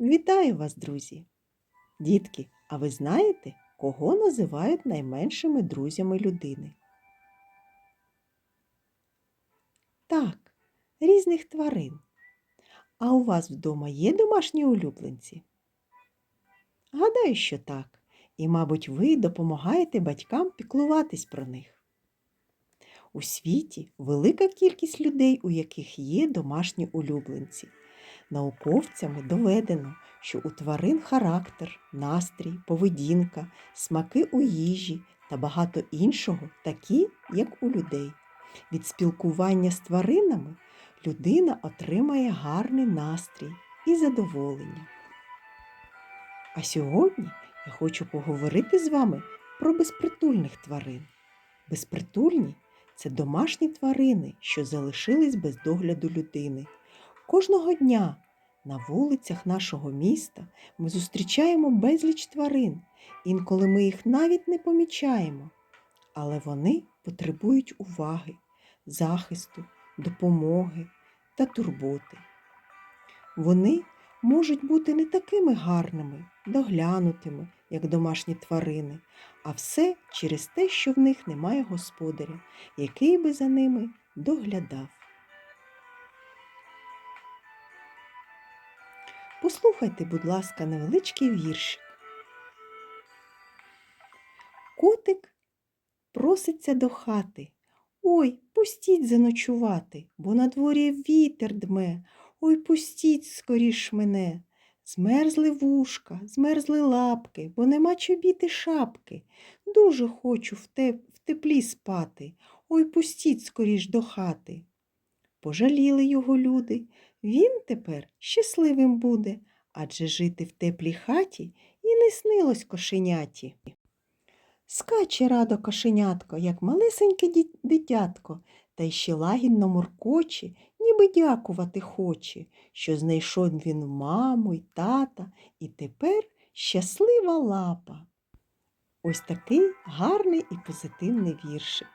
Вітаю вас, друзі! Дітки, а ви знаєте, кого називають найменшими друзями людини? Так, різних тварин. А у вас вдома є домашні улюбленці? Гадаю, що так. І, мабуть, ви допомагаєте батькам піклуватись про них. У світі велика кількість людей, у яких є домашні улюбленці. Науковцями доведено, що у тварин характер, настрій, поведінка, смаки у їжі та багато іншого такі, як у людей. Від спілкування з тваринами людина отримає гарний настрій і задоволення. А сьогодні я хочу поговорити з вами про безпритульних тварин. Безпритульні це домашні тварини, що залишились без догляду людини. Кожного дня на вулицях нашого міста ми зустрічаємо безліч тварин, інколи ми їх навіть не помічаємо. Але вони потребують уваги, захисту, допомоги та турботи. Вони можуть бути не такими гарними, доглянутими, як домашні тварини, а все через те, що в них немає господаря, який би за ними доглядав. Послухайте, будь ласка, невеличкий віршик. Котик проситься до хати. Ой, пустіть заночувати, бо на дворі вітер дме. Ой, пустіть скоріш мене. Змерзли вушка, змерзли лапки, бо нема чобіти шапки. Дуже хочу в теплі спати. Ой, пустіть скоріш до хати. Пожаліли його люди. Він тепер щасливим буде, адже жити в теплій хаті і не снилось кошеняті. Скаче радо кошенятко, як малесеньке дитятко, та й ще лагідно муркоче, ніби дякувати хоче, що знайшов він маму й тата, і тепер щаслива лапа. Ось такий гарний і позитивний віршик.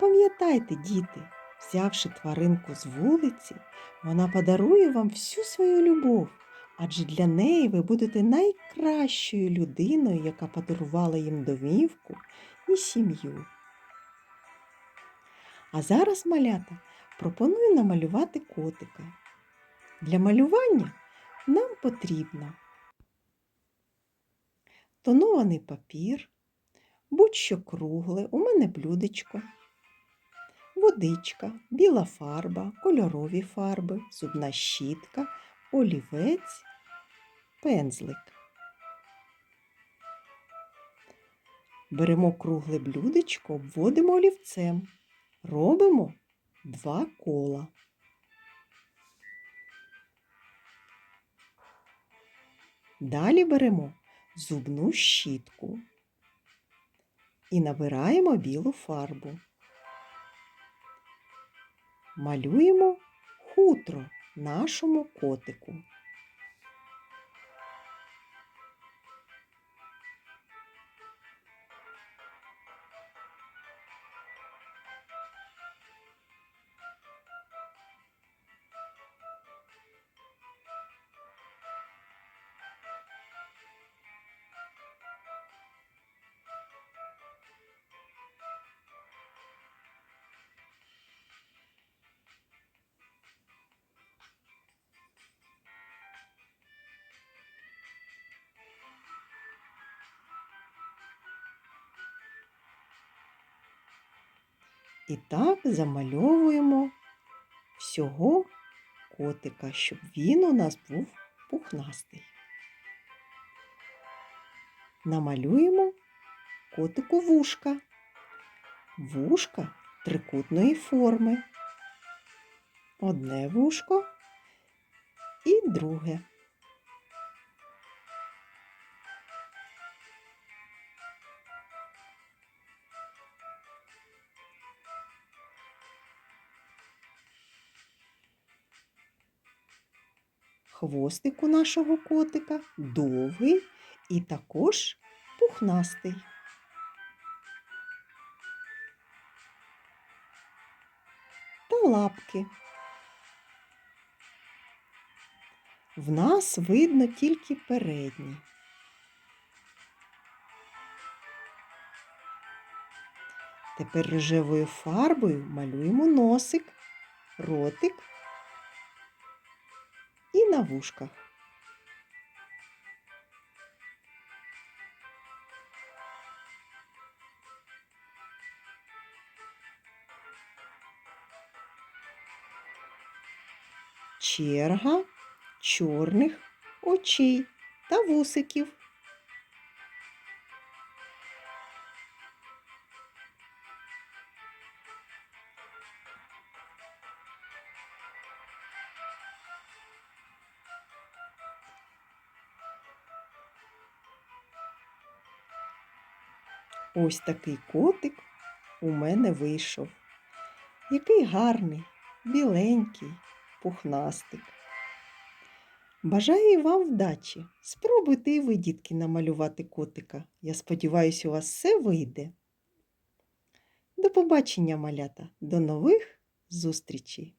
Пам'ятайте, діти, взявши тваринку з вулиці, вона подарує вам всю свою любов, адже для неї ви будете найкращою людиною, яка подарувала їм домівку і сім'ю. А зараз, малята, пропоную намалювати котика. Для малювання нам потрібно тонований папір, будь-що кругле, у мене блюдечко, водичка, біла фарба, кольорові фарби, зубна щітка, олівець, пензлик. Беремо кругле блюдечко, обводимо олівцем, робимо два кола. Далі беремо зубну щітку і набираємо білу фарбу. Малюємо хутро нашому котику. І так замальовуємо всього котика, щоб він у нас був пухнастий. Намалюємо котику вушка. Вушка трикутної форми. Одне вушко і друге. Хвостик у нашого котика довгий і також пухнастий. Та лапки. В нас видно тільки передні. Тепер рожевою фарбою малюємо носик, ротик вушках. Черга чорних очей та вусиків. Ось такий котик у мене вийшов. Який гарний, біленький, пухнастик. Бажаю вам вдачі. Спробуйте і ви, дітки, намалювати котика. Я сподіваюся, у вас все вийде. До побачення, малята, до нових зустрічей!